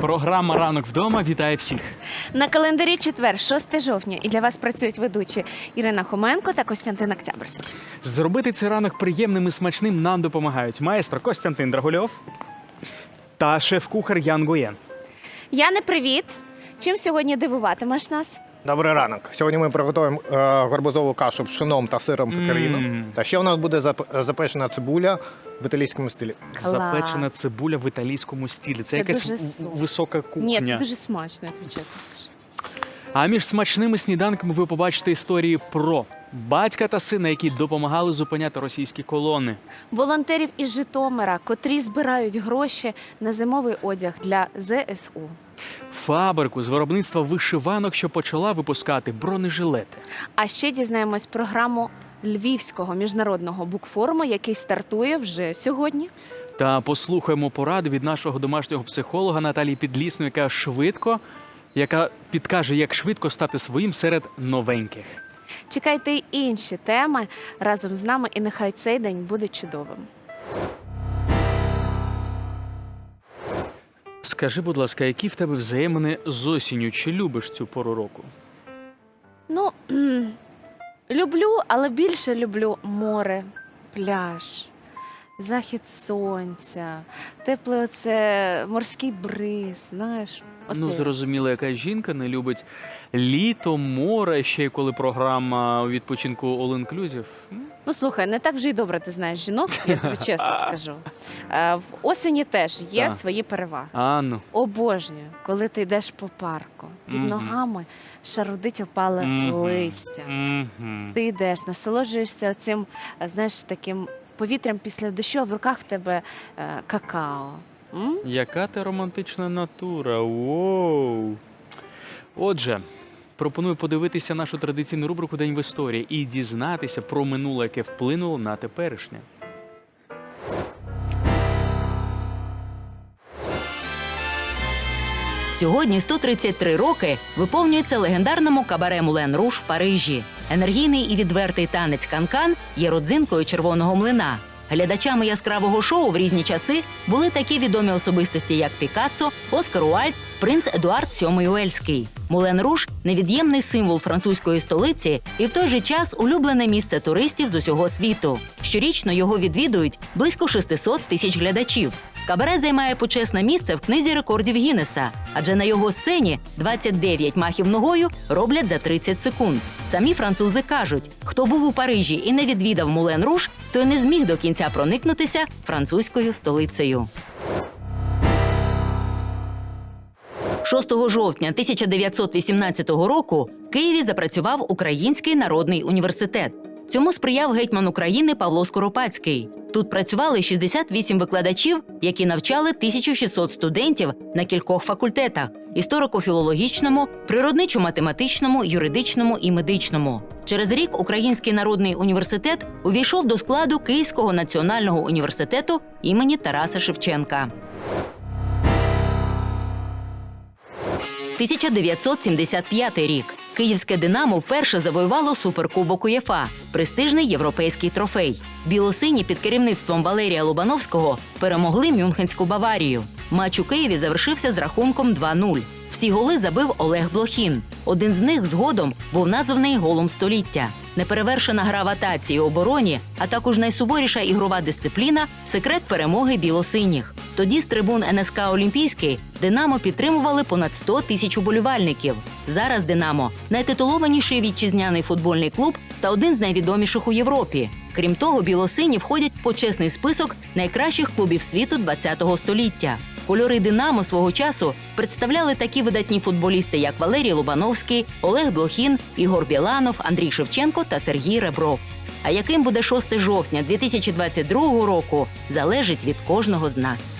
Програма Ранок вдома вітає всіх. На календарі четвер, 6 жовтня, і для вас працюють ведучі Ірина Хоменко та Костянтин Октябрський. Зробити цей ранок приємним і смачним нам допомагають маестро Костянтин Драгульов та шеф-кухар Ян Гуєн. Яне, привіт! Чим сьогодні дивуватимеш нас? Добрий ранок. Сьогодні ми приготуємо е, гарбузову кашу з пшеном та сиром Мм. пекаріно. Та ще у нас буде зап- запечена цибуля в італійському стилі. Клас. Запечена цибуля в італійському стилі. Це, Це якась дуже висока кухня. Ні, це дуже смачно, я тобі чесно. А між смачними сніданками ви побачите історії про батька та сина, які допомагали зупиняти російські колони. Волонтерів із Житомира, котрі збирають гроші на зимовий одяг для ЗСУ. Фабрику з виробництва вишиванок, що почала випускати бронежилети. А ще дізнаємось програму Львівського міжнародного букфоруму, який стартує вже сьогодні. Та послухаємо поради від нашого домашнього психолога Наталії Підлісної, яка швидко, яка підкаже, як швидко стати своїм серед новеньких. Чекайте й інші теми разом з нами, і нехай цей день буде чудовим. Скажи, будь ласка, які в тебе взаємини з осінню? Чи любиш цю пору року? Ну, люблю, але більше люблю море, пляж, захід сонця, тепле оце морський бриз, знаєш. Ну, оце. зрозуміло, яка жінка не любить літо, море, ще й коли програма у відпочинку All Inclusive. Ну слухай, не так вже й добре ти знаєш жінок, я тобі чесно скажу. Е, В осені теж є Так. свої переваги. А ну. Обожнюю, коли ти йдеш по парку, під Мгм. ногами шарудить опале Мгм. листя. Мгм. Ти йдеш, насолоджуєшся цим, знаєш, таким повітрям після дощу, а в руках в тебе е, какао. М? Яка ти романтична натура? Воу. Отже, пропоную подивитися нашу традиційну рубрику День в історії і дізнатися про минуле, яке вплинуло на теперішнє. Сьогодні 133 роки виповнюється легендарному кабаре Мулен Руш в Парижі. Енергійний і відвертий танець канкан є родзинкою червоного млина. Глядачами яскравого шоу в різні часи були такі відомі особистості, як Пікассо, Оскар Уальд, принц Едуард VII Уельський. Мулен Руш невід'ємний символ французької столиці і в той же час улюблене місце туристів з усього світу. Щорічно його відвідують близько 600 тисяч глядачів. Кабаре займає почесне місце в книзі рекордів Гіннеса, адже на його сцені 29 махів ногою роблять за 30 секунд. Самі французи кажуть, хто був у Парижі і не відвідав Мулен Руш, той не зміг до кінця проникнутися французькою столицею. 6 жовтня 1918 року в Києві запрацював Український народний університет. Цьому сприяв гетьман України Павло Скоропадський. Тут працювали 68 викладачів, які навчали 1600 студентів на кількох факультетах: історико-філологічному, природничо-математичному, юридичному і медичному. Через рік Український народний університет увійшов до складу Київського національного університету імені Тараса Шевченка. 1975 рік. Київське Динамо вперше завоювало суперкубок УЄФА – престижний європейський трофей. Білосині під керівництвом Валерія Лобановського перемогли Мюнхенську Баварію. Матч у Києві завершився з рахунком 2-0. Всі голи забив Олег Блохін. Один з них згодом був названий голом століття. Неперевершена гра в атаці і обороні, а також найсуворіша ігрова дисципліна секрет перемоги білосиніх. Тоді з трибун НСК Олімпійський Динамо підтримували понад 100 тисяч уболівальників. Зараз Динамо найтитулованіший вітчизняний футбольний клуб та один з найвідоміших у Європі. Крім того, білосині входять в почесний список найкращих клубів світу ХХ століття. Кольори Динамо свого часу представляли такі видатні футболісти, як Валерій Лубановський, Олег Блохін, Ігор Біланов, Андрій Шевченко та Сергій Ребров. А яким буде 6 жовтня 2022 року, залежить від кожного з нас.